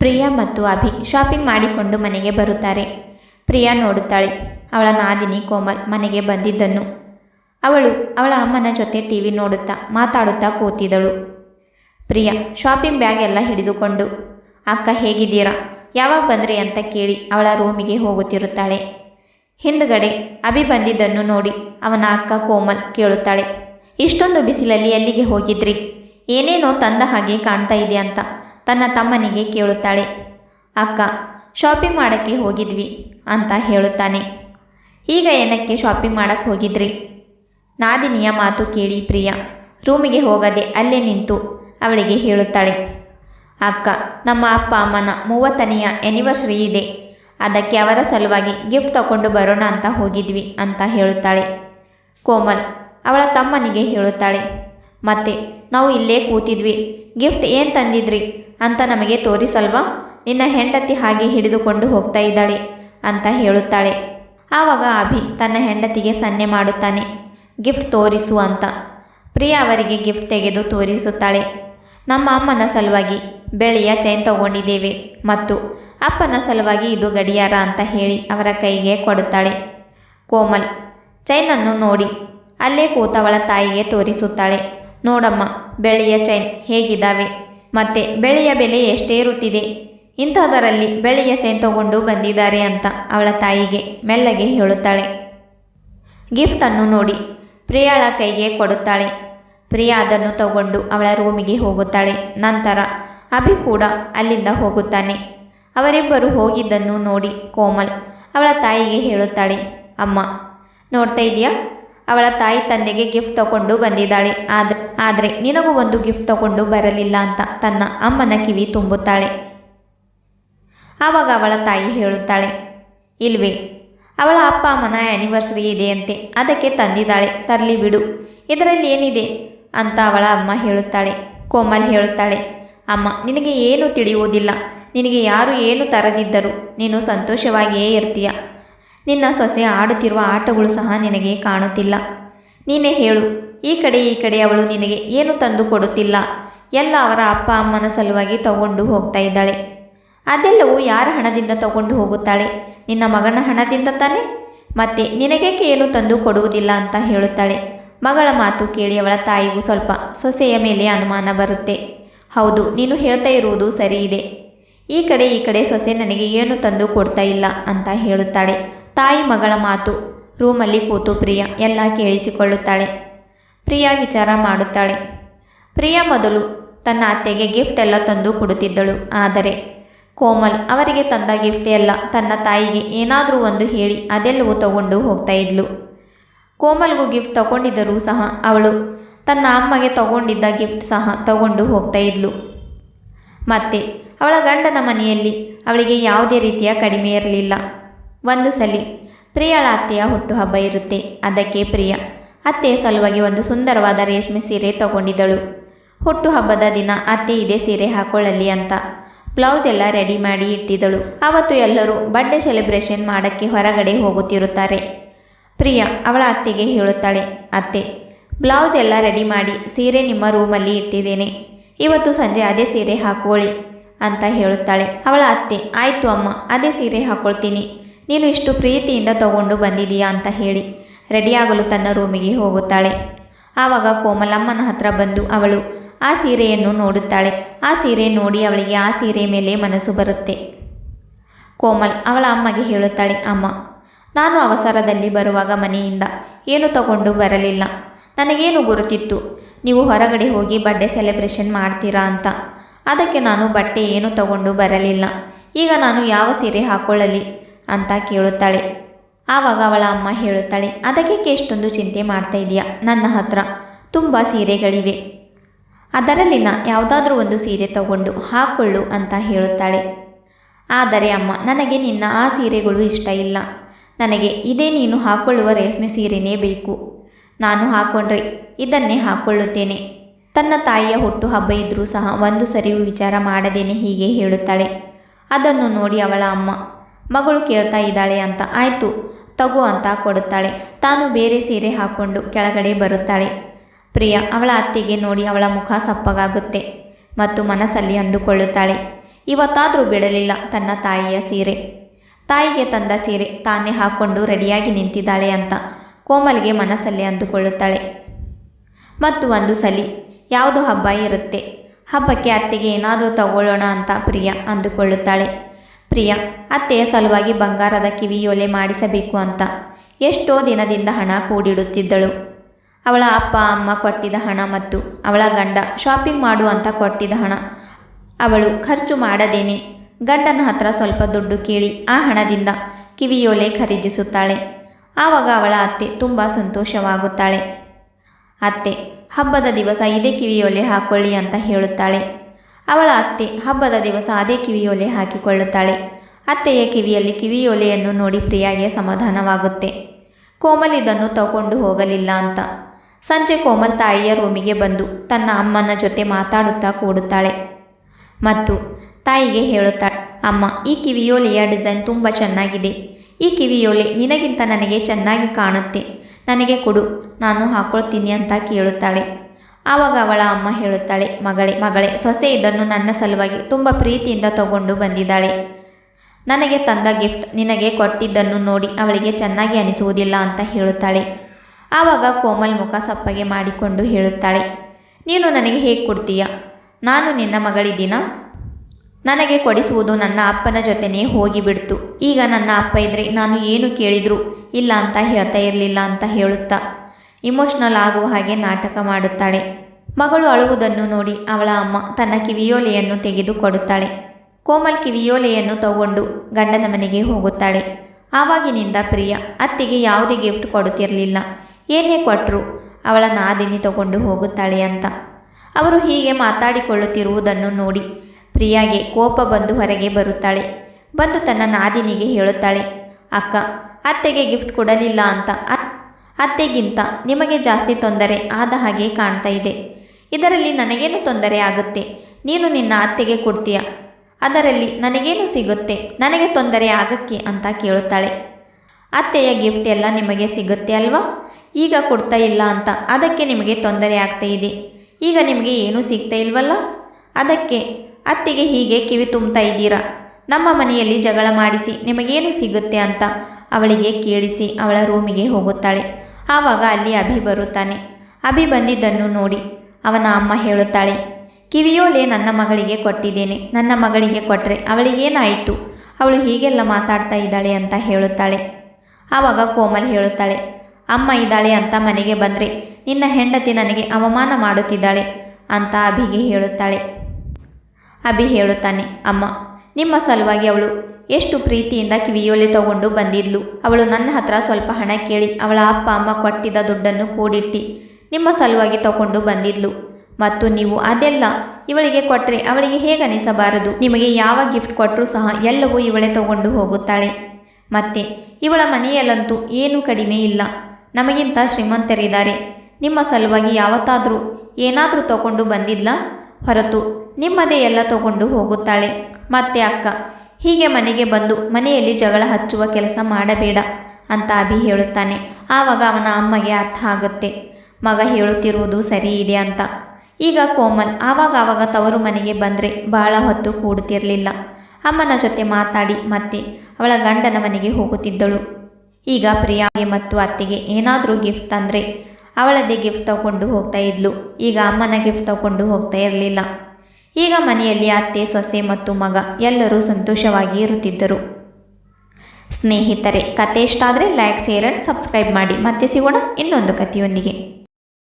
ಪ್ರಿಯಾ ಮತ್ತು ಅಭಿ ಶಾಪಿಂಗ್ ಮಾಡಿಕೊಂಡು ಮನೆಗೆ ಬರುತ್ತಾರೆ. ಪ್ರಿಯಾ ನೋಡುತ್ತಾಳೆ. ಅವಳ ನಾದಿನಿ ಕೋಮಲ್ ಮನೆಗೆ ಬಂದಿದ್ದನ್ನು. ಅವಳು ಅವಳ ಅಮ್ಮನ ಜೊತೆ ಟಿ ವಿ ನೋಡುತ್ತಾ ಮಾತಾಡುತ್ತಾ ಕೂತಿದಳು. ಪ್ರಿಯಾ, ಶಾಪಿಂಗ್ ಬ್ಯಾಗ್ ಎಲ್ಲ ಹಿಡಿದುಕೊಂಡು, ಅಕ್ಕ ಹೇಗಿದ್ದೀರಾ? ಯಾವಾಗ ಬಂದ್ರಿ ಅಂತ ಕೇಳಿ ಅವಳ ರೂಮಿಗೆ ಹೋಗುತ್ತಿರುತ್ತಾಳೆ. ಹಿಂದುಗಡೆ ಅಭಿ ಬಂದಿದ್ದನ್ನು ನೋಡಿ ಅವನ ಅಕ್ಕ ಕೋಮಲ್ ಕೇಳುತ್ತಾಳೆ, ಇಷ್ಟೊಂದು ಬಿಸಿಲಲ್ಲಿ ಎಲ್ಲಿಗೆ ಹೋಗಿದ್ರಿ? ಏನೇನೋ ತಂದ ಹಾಗೆ ಕಾಣ್ತಾ ಇದೆ ಅಂತ ತನ್ನ ತಮ್ಮನಿಗೆ ಕೇಳುತ್ತಾಳೆ, ಅಕ್ಕ ಶಾಪಿಂಗ್ ಮಾಡೋಕ್ಕೆ ಹೋಗಿದ್ವಿ ಅಂತ ಹೇಳುತ್ತಾನೆ. ಈಗ ಏನಕ್ಕೆ ಶಾಪಿಂಗ್ ಮಾಡೋಕ್ಕೆ ಹೋಗಿದ್ರಿ? ನಾದಿನಿಯ ಮಾತು ಕೇಳಿ ಪ್ರಿಯ, ರೂಮಿಗೆ ಹೋಗದೆ ಅಲ್ಲೇ ನಿಂತು, ಅವಳಿಗೆ ಹೇಳುತ್ತಾಳೆ. ಅಕ್ಕ, ನಮ್ಮ ಅಪ್ಪ ಅಮ್ಮನ ಮೂವತ್ತನೆಯ ಎನಿವರ್ಸರಿ ಇದೆ, ಅದಕ್ಕೆ ಅವರ ಸಲುವಾಗಿ ಗಿಫ್ಟ್ ತಗೊಂಡು ಬರೋಣ ಅಂತ ಹೋಗಿದ್ವಿ ಅಂತ ಹೇಳುತ್ತಾಳೆ. ಕೋಮಲ್ ಅವಳ ತಮ್ಮನಿಗೆ ಹೇಳುತ್ತಾಳೆ, ಮತ್ತೆ ನಾವು ಇಲ್ಲೇ ಕೂತಿದ್ವಿ ಗಿಫ್ಟ್ ಏನು ತಂದಿದ್ರಿ ಅಂತ ನಮಗೆ ತೋರಿಸಲ್ವಾ? ನಿನ್ನ ಹೆಂಡತಿ ಹಾಗೆ ಹಿಡಿದುಕೊಂಡು ಹೋಗ್ತಾ ಇದ್ದಾಳೆ ಅಂತ ಹೇಳುತ್ತಾಳೆ. ಆವಾಗ ಅಭಿ ತನ್ನ ಹೆಂಡತಿಗೆ ಸನ್ನೆ ಮಾಡುತ್ತಾನೆ. ಗಿಫ್ಟ್ ತೋರಿಸು ಅಂತ. ಪ್ರಿಯಾ ಅವರಿಗೆ ಗಿಫ್ಟ್ ತೆಗೆದು ತೋರಿಸುತ್ತಾಳೆ. ನಮ್ಮ ಅಮ್ಮನ ಸಲುವಾಗಿ ಬೆಳೆಯ ಚೈನ್ ತಗೊಂಡಿದ್ದೇವೆ ಮತ್ತು ಅಪ್ಪನ ಸಲುವಾಗಿ ಇದು ಗಡಿಯಾರ ಅಂತ ಹೇಳಿ ಅವರ ಕೈಗೆ ಕೊಡುತ್ತಾಳೆ. ಕೋಮಲ್, ಚೈನನ್ನು ನೋಡಿ. ಅಲ್ಲೇ ಕೂತವಳ ತಾಯಿಗೆ ತೋರಿಸುತ್ತಾಳೆ. ನೋಡಮ್ಮ, ಬೆಳೆಯ ಚೈನ್ ಹೇಗಿದ್ದಾವೆ? ಮತ್ತೆ ಬೆಳೆಯ ಬೆಲೆ ಎಷ್ಟೇರುತ್ತಿದೆ ಇಂಥದರಲ್ಲಿ ಬೆಳೆಯ ಚೈನ್ ತಗೊಂಡು ಬಂದಿದ್ದಾರೆ ಅಂತ ಅವಳ ತಾಯಿಗೆ ಮೆಲ್ಲಗೆ ಹೇಳುತ್ತಾಳೆ. ಗಿಫ್ಟನ್ನು ನೋಡಿ, ಪ್ರಿಯಾಳ ಕೈಗೆ ಕೊಡುತ್ತಾಳೆ. ಪ್ರಿಯಾ ಅದನ್ನು ತಗೊಂಡು ಅವಳ ರೂಮಿಗೆ ಹೋಗುತ್ತಾಳೆ. ನಂತರ ಅಭಿ ಕೂಡ ಅಲ್ಲಿಂದ ಹೋಗುತ್ತಾನೆ. ಅವರಿಬ್ಬರು ಹೋಗಿದ್ದನ್ನು ನೋಡಿ ಕೋಮಲ್ ಅವಳ ತಾಯಿಗೆ ಹೇಳುತ್ತಾಳೆ, ಅಮ್ಮ, ನೋಡ್ತಾ ಇದೆಯಾ? ಅವಳ ತಾಯಿ ತಂದೆಗೆ ಗಿಫ್ಟ್ ತಗೊಂಡು ಬಂದಿದ್ದಾಳೆ. ಆದರೆ ಆದರೆ ನಿನಗೂ ಒಂದು ಗಿಫ್ಟ್ ತಗೊಂಡು ಬರಲಿಲ್ಲ ಅಂತ ತನ್ನ ಅಮ್ಮನ ಕಿವಿ ತುಂಬುತ್ತಾಳೆ. ಆವಾಗ ಅವಳ ತಾಯಿ ಹೇಳುತ್ತಾಳೆ, ಇಲ್ವೇ, ಅವಳ ಅಪ್ಪ ಅಮ್ಮನ ಆ್ಯನಿವರ್ಸರಿ ಇದೆಯಂತೆ, ಅದಕ್ಕೆ ತಂದಿದ್ದಾಳೆ, ತರಲಿ ಬಿಡು, ಇದರಲ್ಲಿ ಏನಿದೆ? ಅಂತ ಅವಳ ಅಮ್ಮ ಹೇಳುತ್ತಾಳೆ. ಕೋಮಲ್ ಹೇಳುತ್ತಾಳೆ, ಅಮ್ಮ, ನಿನಗೆ ಏನು ತಿಳಿಯುವುದಿಲ್ಲ, ನಿನಗೆ ಯಾರು ಏನು ತರದಿದ್ದರೂ ನೀನು ಸಂತೋಷವಾಗಿಯೇ ಇರ್ತೀಯ. ನಿನ್ನ ಸೊಸೆ ಆಡುತ್ತಿರುವ ಆಟಗಳು ಸಹ ನಿನಗೆ ಕಾಣುತ್ತಿಲ್ಲ. ನೀನೇ ಹೇಳು ಈ ಕಡೆ ಈ ಕಡೆ ಅವಳು ನಿನಗೆ ಏನು ತಂದು ಕೊಡುತ್ತಿಲ್ಲ? ಎಲ್ಲ ಅವರ ಅಪ್ಪ ಅಮ್ಮನ ಸಲುವಾಗಿ ತಗೊಂಡು ಹೋಗ್ತಾ ಇದ್ದಾಳೆ. ಅದೆಲ್ಲವೂ ಯಾರ ಹಣದಿಂದ ತಗೊಂಡು ಹೋಗುತ್ತಾಳೆ? ನಿನ್ನ ಮಗನ ಹಣದಿಂದ ತಾನೆ? ಮತ್ತೆ ನಿನಗೇಕೆ ಏನು ತಂದು ಕೊಡುವುದಿಲ್ಲ ಅಂತ ಹೇಳುತ್ತಾಳೆ. ಮಗಳ ಮಾತು ಕೇಳಿ ಅವಳ ತಾಯಿಗೂ ಸ್ವಲ್ಪ ಸೊಸೆಯ ಮೇಲೆ ಅನುಮಾನ ಬರುತ್ತೆ. ಹೌದು, ನೀನು ಹೇಳ್ತಾ ಇರುವುದು ಸರಿ ಇದೆ ಈ ಕಡೆ ಈ ಕಡೆ ಸೊಸೆ ನನಗೆ ಏನು ತಂದು ಕೊಡ್ತಾ ಇಲ್ಲ ಅಂತ ಹೇಳುತ್ತಾಳೆ. ತಾಯಿ ಮಗಳ ಮಾತು, ರೂಮಲ್ಲಿ ಕೂತು ಪ್ರಿಯಾ ಎಲ್ಲ ಕೇಳಿಸಿಕೊಳ್ಳುತ್ತಾಳೆ. ಪ್ರಿಯಾ ವಿಚಾರ ಮಾಡುತ್ತಾಳೆ. ಪ್ರಿಯಾ ಮೊದಲು ತನ್ನ ಅತ್ತೆಗೆ ಗಿಫ್ಟ್ ಎಲ್ಲ ತಂದು ಕೊಡುತ್ತಿದ್ದಳು. ಆದರೆ ಕೋಮಲ್ ಅವರಿಗೆ ತಂದ ಗಿಫ್ಟ್ ಎಲ್ಲ ತನ್ನ ತಾಯಿಗೆ ಏನಾದರೂ ಒಂದು ಹೇಳಿ ಅದೆಲ್ಲವೂ ತಗೊಂಡು ಹೋಗ್ತಾ ಇದ್ಲು. ಕೋಮಲ್ಗೂ ಗಿಫ್ಟ್ ತಗೊಂಡಿದ್ದರೂ ಸಹ ಅವಳು ತನ್ನ ಅಮ್ಮಗೆ ತಗೊಂಡಿದ್ದ ಗಿಫ್ಟ್ ಸಹ ತಗೊಂಡು ಹೋಗ್ತಾ ಇದ್ಲು. ಮತ್ತೆ ಅವಳ ಗಂಡನ ಮನೆಯಲ್ಲಿ ಅವಳಿಗೆ ಯಾವುದೇ ರೀತಿಯ ಕಡಿಮೆ ಇರಲಿಲ್ಲ. ಒಂದು ಸಲಿ ಪ್ರಿಯಳ ಅತ್ತೆಯ ಹುಟ್ಟುಹಬ್ಬ ಇರುತ್ತೆ. ಅದಕ್ಕೆ ಪ್ರಿಯ ಅತ್ತೆಯ ಸಲುವಾಗಿ ಒಂದು ಸುಂದರವಾದ ರೇಷ್ಮೆ ಸೀರೆ ತಗೊಂಡಿದ್ದಳು. ಹುಟ್ಟುಹಬ್ಬದ ದಿನ ಅತ್ತೆ ಇದೇ ಸೀರೆ ಹಾಕೊಳ್ಳಲಿ ಅಂತ ಬ್ಲೌಸ್ ಎಲ್ಲ ರೆಡಿ ಮಾಡಿ ಇಟ್ಟಿದ್ದಳು. ಅವತ್ತು ಎಲ್ಲರೂ ಬರ್ಡೇ ಸೆಲೆಬ್ರೇಷನ್ ಮಾಡೋಕ್ಕೆ ಹೊರಗಡೆ ಹೋಗುತ್ತಿರುತ್ತಾರೆ. ಪ್ರಿಯಾ ಅವಳ ಅತ್ತೆಗೆ ಹೇಳುತ್ತಾಳೆ, ಅತ್ತೆ, ಬ್ಲೌಸ್ ಎಲ್ಲ ರೆಡಿ ಮಾಡಿ ಸೀರೆ ನಿಮ್ಮ ರೂಮಲ್ಲಿ ಇಟ್ಟಿದ್ದೇನೆ. ಇವತ್ತು ಸಂಜೆ ಅದೇ ಸೀರೆ ಹಾಕೊಳ್ಳಿ ಅಂತ ಹೇಳುತ್ತಾಳೆ. ಅವಳ ಅತ್ತೆ, ಆಯಿತು ಅಮ್ಮ, ಅದೇ ಸೀರೆ ಹಾಕೊಳ್ತೀನಿ. ನೀನು ಇಷ್ಟು ಪ್ರೀತಿಯಿಂದ ತಗೊಂಡು ಬಂದಿದೀಯಾ ಅಂತ ಹೇಳಿ. ರೆಡಿಯಾಗಲು ತನ್ನ ರೂಮಿಗೆ ಹೋಗುತ್ತಾಳೆ. ಆವಾಗ ಕೋಮಲಮ್ಮನ ಹತ್ರ ಬಂದು ಅವಳು, ಆ ಸೀರೆಯನ್ನು ನೋಡುತ್ತಾಳೆ. ಆ ಸೀರೆ ನೋಡಿ ಅವಳಿಗೆ ಆ ಸೀರೆ ಮೇಲೆ ಮನಸ್ಸು ಬರುತ್ತೆ. ಕೋಮಲ್ ಅವಳ ಅಮ್ಮಗೆ ಹೇಳುತ್ತಾಳೆ, ಅಮ್ಮ, ನಾನು ಅವಸರದಲ್ಲಿ ಬರುವಾಗ ಮನೆಯಿಂದ ಏನು ತಗೊಂಡು ಬರಲಿಲ್ಲ. ನನಗೇನು ಗುರುತಿತ್ತು? ನೀವು ಹೊರಗಡೆ ಹೋಗಿ ಬರ್ಡೇ ಸೆಲೆಬ್ರೇಷನ್ ಮಾಡ್ತೀರಾ ಅಂತ. ಅದಕ್ಕೆ ನಾನು ಬಟ್ಟೆ ಏನು ತಗೊಂಡು ಬರಲಿಲ್ಲ. ಈಗ ನಾನು ಯಾವ ಸೀರೆ ಹಾಕೊಳ್ಳಲಿ? ಅಂತ ಕೇಳುತ್ತಾಳೆ. ಆವಾಗ ಅವಳ ಅಮ್ಮ ಹೇಳುತ್ತಾಳೆ, ಅದಕ್ಕೆ ಎಷ್ಟೊಂದು ಚಿಂತೆ ಮಾಡ್ತಾ ಇದೆಯಾ ನನ್ನ ಹತ್ರ ತುಂಬ ಸೀರೆಗಳಿವೆ. ಅದರಲ್ಲಿನ ಯಾವುದಾದ್ರೂ ಒಂದು ಸೀರೆ ತಗೊಂಡು ಹಾಕೊಳ್ಳು ಅಂತ ಹೇಳುತ್ತಾಳೆ. ಆದರೆ ಅಮ್ಮ, ನನಗೆ ನಿನ್ನ ಆ ಸೀರೆಗಳು ಇಷ್ಟ ಇಲ್ಲ. ನನಗೆ ಇದೇ ನೀನು ಹಾಕೊಳ್ಳುವ ರೇಷ್ಮೆ ಸೀರೆನೇ ಬೇಕು. ನಾನು ಹಾಕೊಂಡ್ರೆ ಇದನ್ನೇ ಹಾಕೊಳ್ಳುತ್ತೇನೆ. ತನ್ನ ತಾಯಿಯ ಹುಟ್ಟುಹಬ್ಬ ಇದ್ದರೂ ಸಹ ಒಂದು ಸರಿಯೂ ವಿಚಾರ ಮಾಡದೇನೆ ಹೀಗೆ ಹೇಳುತ್ತಾಳೆ. ಅದನ್ನು ನೋಡಿ ಅವಳ ಅಮ್ಮ, ಮಗಳು ಕೇಳ್ತಾ ಇದ್ದಾಳೆ ಅಂತ ಆಯಿತು. ತಗೋ ಅಂತ ಕೊಡುತ್ತಾಳೆ. ತಾನು ಬೇರೆ ಸೀರೆ ಹಾಕೊಂಡು ಕೆಳಗಡೆ ಬರುತ್ತಾಳೆ. ಪ್ರಿಯ ಅವಳ ಅತ್ತಿಗೆ ನೋಡಿ ಅವಳ ಮುಖ ಸಪ್ಪಗಾಗುತ್ತೆ ಮತ್ತು ಮನಸ್ಸಲ್ಲಿ ಅಂದುಕೊಳ್ಳುತ್ತಾಳೆ. ಇವತ್ತಾದರೂ ಬಿಡಲಿಲ್ಲ ತನ್ನ ತಾಯಿಯ ಸೀರೆ. ತಾಯಿಗೆ ತಂದ ಸೀರೆ ತಾನೇ ಹಾಕ್ಕೊಂಡು ರೆಡಿಯಾಗಿ ನಿಂತಿದ್ದಾಳೆ ಅಂತ ಕೋಮಲ್ಗೆ ಮನಸ್ಸಲ್ಲಿ ಅಂದುಕೊಳ್ಳುತ್ತಾಳೆ. ಮತ್ತು ಒಂದು ಸಲಿ, ಯಾವುದು ಹಬ್ಬ ಇರುತ್ತೆ. ಹಬ್ಬಕ್ಕೆ ಅತ್ತೆಗೆ ಏನಾದರೂ ತಗೊಳ್ಳೋಣ ಅಂತ ಪ್ರಿಯ ಅಂದುಕೊಳ್ಳುತ್ತಾಳೆ. ಪ್ರಿಯ, ಅತ್ತೆಯ ಸಲುವಾಗಿ ಬಂಗಾರದ ಕಿವಿಯೊಲೆ ಮಾಡಿಸಬೇಕು ಅಂತ. ಎಷ್ಟೋ ದಿನದಿಂದ ಹಣ ಕೂಡಿಡುತ್ತಿದ್ದಳು. ಅವಳ ಅಪ್ಪ, ಅಮ್ಮ ಕೊಟ್ಟಿದ್ದ ಹಣ ಮತ್ತು ಅವಳ ಗಂಡ ಶಾಪಿಂಗ್ ಮಾಡು ಅಂತ ಕೊಟ್ಟಿದ್ದ ಹಣ. ಅವಳು, ಖರ್ಚು ಮಾಡದೇನೆ. ಗಂಡನ ಹತ್ರ ಸ್ವಲ್ಪ ದುಡ್ಡು ಕೇಳಿ, ಆ ಹಣದಿಂದ ಕಿವಿಯೋಲೆ ಖರೀದಿಸುತ್ತಾಳೆ. ಆವಾಗ ಅವಳ ಅತ್ತೆ ತುಂಬ ಸಂತೋಷವಾಗುತ್ತಾಳೆ. ಅತ್ತೆ, ಹಬ್ಬದ ದಿವಸ ಇದೇ ಕಿವಿಯೋಲೆ ಹಾಕೊಳ್ಳಿ ಅಂತ ಹೇಳುತ್ತಾಳೆ. ಅವಳ ಅತ್ತೆ ಹಬ್ಬದ ದಿವಸ ಅದೇ ಕಿವಿಯೋಲೆ ಹಾಕಿಕೊಳ್ಳುತ್ತಾಳೆ. ಅತ್ತೆಯ ಕಿವಿಯಲ್ಲಿ ಕಿವಿಯೋಲೆಯನ್ನು ನೋಡಿ ಪ್ರಿಯಾಗೆ ಸಮಾಧಾನವಾಗುತ್ತೆ. ಕೋಮಲ್ ಇದನ್ನು ತಗೊಂಡು ಹೋಗಲಿಲ್ಲ ಅಂತ. ಸಂಜೆ ಕೋಮಲ್ ತಾಯಿಯ ರೂಮಿಗೆ ಬಂದು ತನ್ನ ಅಮ್ಮನ ಜೊತೆ ಮಾತಾಡುತ್ತಾ ಕೂಡುತ್ತಾಳೆ. ಮತ್ತು ತಾಯಿಗೆ ಹೇಳುತ್ತಾಳೆ ಅಮ್ಮ, ಈ ಕಿವಿಯೋಲೆಯ ಡಿಸೈನ್ ತುಂಬ ಚೆನ್ನಾಗಿದೆ. ಈ ಕಿವಿಯೋಲೆ ನಿನಗಿಂತ ನನಗೆ ಚೆನ್ನಾಗಿ ಕಾಣುತ್ತೆ. ನನಗೆ ಕೊಡು, ನಾನು ಹಾಕೊಳ್ತೀನಿ ಅಂತ ಕೇಳುತ್ತಾಳೆ. ಆವಾಗ ಅವಳ ಅಮ್ಮ ಹೇಳುತ್ತಾಳೆ, ಮಗಳೇ ಮಗಳೇ, ಸೊಸೆ ಇದನ್ನು ನನ್ನ ಸಲುವಾಗಿ ತುಂಬ ಪ್ರೀತಿಯಿಂದ ತಗೊಂಡು ಬಂದಿದ್ದಾಳೆ. ನನಗೆ ತಂದ ಗಿಫ್ಟ್, ನಿನಗೆ ಕೊಟ್ಟಿದ್ದನ್ನು ನೋಡಿ ಅವಳಿಗೆ ಚೆನ್ನಾಗಿ ಅನಿಸುವುದಿಲ್ಲ ಅಂತ ಹೇಳುತ್ತಾಳೆ. ಆವಾಗ ಕೋಮಲ್ ಮುಖ ಸಪ್ಪಗೆ ಮಾಡಿಕೊಂಡು ಹೇಳುತ್ತಾಳೆ, ನೀನು ನನಗೆ ಹೇಗೆ ಕೊಡ್ತೀಯ? ನಾನು ನಿನ್ನ ಮಗಳಿದ್ದೀನ? ನನಗೆ ಕೊಡಿಸುವುದು ನನ್ನ ಅಪ್ಪನ ಜೊತೆನೇ ಹೋಗಿಬಿಡ್ತು. ಈಗ ನನ್ನ ಅಪ್ಪ ಇದ್ದರೆ ನಾನು ಏನು ಕೇಳಿದ್ರು? ಇಲ್ಲ ಅಂತ ಹೇಳ್ತಾ ಇರಲಿಲ್ಲ ಅಂತ ಹೇಳುತ್ತಾ ಇಮೋಷ್ನಲ್ ಆಗುವ ಹಾಗೆ ನಾಟಕ ಮಾಡುತ್ತಾಳೆ. ಮಗಳು ಅಳುವುದನ್ನು ನೋಡಿ ಅವಳ ಅಮ್ಮ ತನ್ನ ಕಿವಿಯೋಲೆಯನ್ನು ತೆಗೆದು ಕೊಡುತ್ತಾಳೆ. ಕೋಮಲ್ ಕಿವಿಯೋಲೆಯನ್ನು ತಗೊಂಡು ಗಂಡನ ಮನೆಗೆ ಹೋಗುತ್ತಾಳೆ. ಆವಾಗಿನಿಂದ ಪ್ರಿಯ ಅತ್ತಿಗೆ ಯಾವುದೇ ಗಿಫ್ಟ್ ಕೊಡುತ್ತಿರಲಿಲ್ಲ. ಏನೇ ಕೊಟ್ಟರು ಅವಳ ನಾದಿನಿ ತಗೊಂಡು ಹೋಗುತ್ತಾಳೆ ಅಂತ. ಅವರು ಹೀಗೆ ಮಾತಾಡಿಕೊಳ್ಳುತ್ತಿರುವುದನ್ನು ನೋಡಿ ಪ್ರಿಯಾಗೆ ಕೋಪ ಬಂದು ಹೊರಗೆ ಬರುತ್ತಾಳೆ. ಬಂದು ತನ್ನ ನಾದಿನಿಗೆ ಹೇಳುತ್ತಾಳೆ, ಅಕ್ಕ, ಅತ್ತೆಗೆ ಗಿಫ್ಟ್ ಕೊಡಲಿಲ್ಲ ಅಂತ ಅತ್ತೆಗಿಂತ ನಿಮಗೆ ಜಾಸ್ತಿ ತೊಂದರೆ ಆದ ಹಾಗೆ ಕಾಣ್ತಾ ಇದೆ. ಇದರಲ್ಲಿ ನನಗೇನು ತೊಂದರೆ ಆಗುತ್ತೆ? ನೀನು ನಿನ್ನ ಅತ್ತೆಗೆ ಕೊಡ್ತೀಯ? ಅದರಲ್ಲಿ ನನಗೇನು ಸಿಗುತ್ತೆ? ನನಗೆ ತೊಂದರೆ ಆಗಕ್ಕೆ ಅಂತ ಕೇಳುತ್ತಾಳೆ. ಅತ್ತೆಯ ಗಿಫ್ಟ್ ಎಲ್ಲ ನಿಮಗೆ ಸಿಗುತ್ತೆ ಅಲ್ವಾ? ಈಗ ಕೊಡ್ತಾ ಇಲ್ಲ ಅಂತ ಅದಕ್ಕೆ ನಿಮಗೆ ತೊಂದರೆ ಆಗ್ತಾ ಇದೆ. ಈಗ ನಿಮಗೆ ಏನೂ ಸಿಗ್ತಾ ಇಲ್ವಲ್ಲ? ಅದಕ್ಕೆ ಅತ್ತೆಗೆ ಹೀಗೆ ಕಿವಿ ತುಂಬ್ತಾ ಇದ್ದೀರಾ? ನಮ್ಮ ಮನೆಯಲ್ಲಿ ಜಗಳ ಮಾಡಿಸಿ ನಿಮಗೇನು ಸಿಗುತ್ತೆ ಅಂತ ಅವಳಿಗೆ ಕೇಳಿಸಿ ಅವಳ ರೂಮಿಗೆ ಹೋಗುತ್ತಾಳೆ. ಆವಾಗ ಅಲ್ಲಿ ಅಭಿ ಬರುತ್ತಾನೆ. ಅಭಿ ಬಂದಿದ್ದನ್ನು ನೋಡಿ. ಅವನ ಅಮ್ಮ ಹೇಳುತ್ತಾಳೆ, ಕಿವಿಯೋಲೆ ನನ್ನ ಮಗಳಿಗೆ ಕೊಟ್ಟಿದ್ದೇನೆ, ನನ್ನ ಮಗಳಿಗೆ ಕೊಟ್ಟರೆ ಅವಳಿಗೇನಾಯಿತು? ಅವಳು ಹೀಗೆಲ್ಲ ಮಾತಾಡ್ತಾ ಇದ್ದಾಳೆ ಅಂತ ಹೇಳುತ್ತಾಳೆ. ಆವಾಗ ಕೋಮಲ್ ಹೇಳುತ್ತಾಳೆ, ಅಮ್ಮ ಇದ್ದಾಳೆ ಅಂತ ಮನೆಗೆ ಬಂದರೆ ನಿನ್ನ ಹೆಂಡತಿ ನನಗೆ ಅವಮಾನ ಮಾಡುತ್ತಿದ್ದಾಳೆ ಅಂತ ಅಭಿಗೆ ಹೇಳುತ್ತಾಳೆ. ಅಭಿ ಹೇಳುತ್ತಾನೆ, ಅಮ್ಮ ನಿಮ್ಮ ಸಲುವಾಗಿ ಅವಳು. ಎಷ್ಟು ಪ್ರೀತಿಯಿಂದ ಕಿವಿಯೋಲೆ ತಗೊಂಡು ಬಂದಿದ್ಲು. ಅವಳು ನನ್ನ ಹತ್ರ ಸ್ವಲ್ಪ ಹಣ ಕೇಳಿ ಅವಳ ಅಪ್ಪ ಅಮ್ಮ ಕೊಟ್ಟಿದ್ದ ದುಡ್ಡನ್ನು ಕೂಡಿಟ್ಟು ನಿಮ್ಮ ಸಲುವಾಗಿ ತಗೊಂಡು ಬಂದಿದ್ಲು. ಮತ್ತು ನೀವು ಅದೆಲ್ಲ ಇವಳಿಗೆ ಕೊಟ್ಟರೆ ಅವಳಿಗೆ ಹೇಗೆ ಅನಿಸಬಾರದು? ನಿಮಗೆ ಯಾವ ಗಿಫ್ಟ್ ಕೊಟ್ಟರೂ ಸಹ ಎಲ್ಲವೂ ಇವಳೇ ತಗೊಂಡು ಹೋಗುತ್ತಾಳೆ. ಮತ್ತೆ, ಇವಳ ಮನೆಯಲ್ಲಂತೂ ಏನೂ ಕಡಿಮೆ ಇಲ್ಲ. ನಮಗಿಂತ ಶ್ರೀಮಂತರಿದ್ದಾರೆ. ನಿಮ್ಮ ಸಲುವಾಗಿ ಯಾವತ್ತಾದರೂ ಏನಾದರೂ ತಗೊಂಡು ಬಂದಿದ್ಲ? ಹೊರತು ನಿಮ್ಮದೇ ಎಲ್ಲ ತಗೊಂಡು ಹೋಗುತ್ತಾಳೆ. ಮತ್ತೆ ಅಕ್ಕ, ಹೀಗೆ ಮನೆಗೆ ಬಂದು ಮನೆಯಲ್ಲಿ ಜಗಳ ಹಚ್ಚುವ ಕೆಲಸ ಮಾಡಬೇಡ ಅಂತ ಅಭಿ ಹೇಳುತ್ತಾನೆ. ಆವಾಗ ಅವನ ಅಮ್ಮಗೆ ಅರ್ಥ ಆಗುತ್ತೆ. ಮಗ ಹೇಳುತ್ತಿರುವುದು ಸರಿ ಇದೆ ಅಂತ. ಈಗ ಕೋಮಲ್ ಆವಾಗ ಆವಾಗ ತವರು ಮನೆಗೆ ಬಂದರೆ ಬಹಳ ಹೊತ್ತು ಕೂಡುತ್ತಿರಲಿಲ್ಲ ಅಮ್ಮನ ಜೊತೆ ಮಾತಾಡಿ ಮತ್ತೆ ಅವಳ ಗಂಡನ ಮನೆಗೆ ಹೋಗುತ್ತಿದ್ದಳು. ಈಗ ಪ್ರಿಯಾಗೆ ಮತ್ತು ಅತ್ತೆಗೆ ಏನಾದರೂ ಗಿಫ್ಟ್ ತಂದರೆ ಅವಳದೇ ಗಿಫ್ಟ್ ತಗೊಂಡು ಹೋಗ್ತಾ ಇದ್ಲು. ಈಗ ಅಮ್ಮನ ಗಿಫ್ಟ್ ತಗೊಂಡು ಹೋಗ್ತಾ ಇರಲಿಲ್ಲ. ಈಗ ಮನೆಯಲ್ಲಿ ಅತ್ತೆ, ಸೊಸೆ ಮತ್ತು ಮಗ ಎಲ್ಲರೂ ಸಂತೋಷವಾಗಿ ಇರುತ್ತಿದ್ದರು. ಸ್ನೇಹಿತರೆ ಕತೆ ಇಷ್ಟ ಆದರೆ ಲೈಕ್ ಶೇರ್ ಆ್ಯಂಡ್ ಸಬ್ಸ್ಕ್ರೈಬ್ ಮಾಡಿ. ಮತ್ತೆ ಸಿಗೋಣ ಇನ್ನೊಂದು ಕಥೆಯೊಂದಿಗೆ.